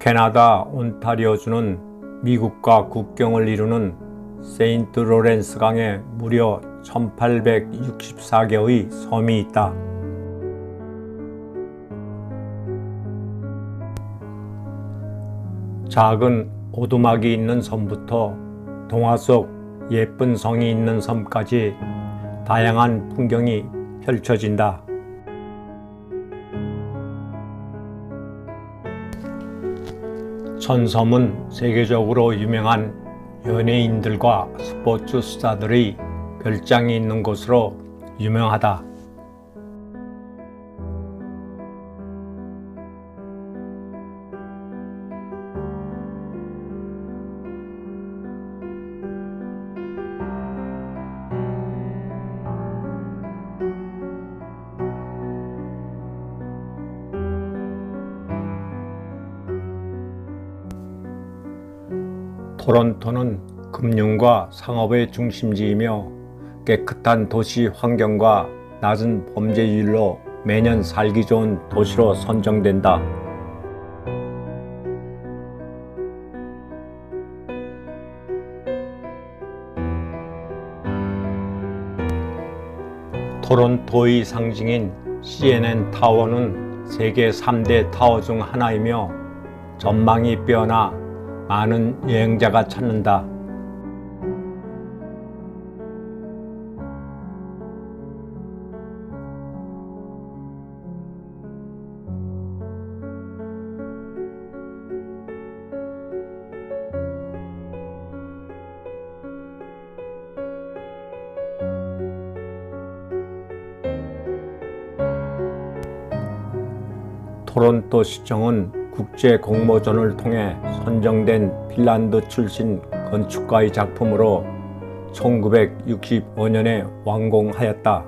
캐나다 온타리오주는 미국과 국경을 이루는 세인트 로렌스 강에 무려 1864개의 섬이 있다. 작은 오두막이 있는 섬부터 동화 속 예쁜 성이 있는 섬까지 다양한 풍경이 펼쳐진다. 천섬은 세계적으로 유명한 연예인들과 스포츠 스타들의 별장이 있는 곳으로 유명하다. 토론토는 금융과 상업의 중심지이며 깨끗한 도시 환경과 낮은 범죄율로 매년 살기 좋은 도시로 선정된다. 토론토의 상징인 CNN 타워는 세계 3대 타워 중 하나이며 전망이 뛰어나 많은 여행자가 찾는다. 토론토 시청은 국제 공모전을 통해 선정된 핀란드 출신 건축가의 작품으로 1965년에 완공하였다.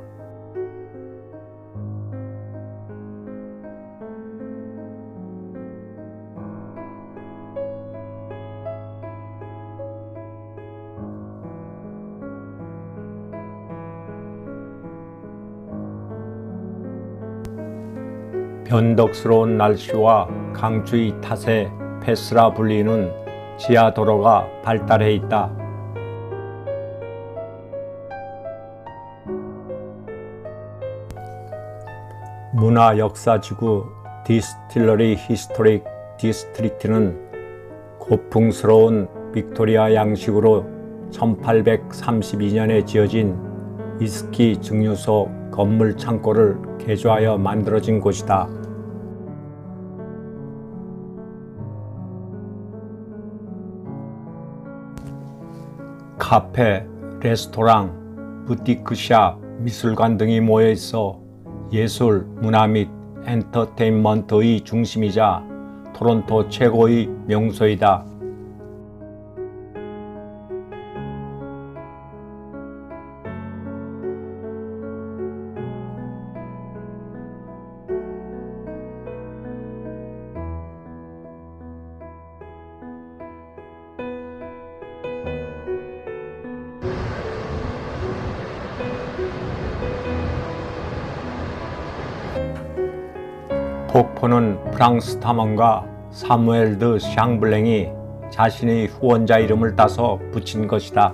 변덕스러운 날씨와 강추위 탓에 패스라 불리는 지하 도로가 발달해 있다. 문화 역사 지구 디스틸러리 히스토릭 디스트리트는 고풍스러운 빅토리아 양식으로 1832년에 지어진 위스키 증류소 건물 창고를 개조하여 만들어진 곳이다. 카페, 레스토랑, 부티크샵, 미술관 등이 모여 있어 예술, 문화 및 엔터테인먼트의 중심이자 토론토 최고의 명소이다. 폭포는 프랑스 탐험가 사무엘 드 샹블랭이 자신의 후원자 이름을 따서 붙인 것이다.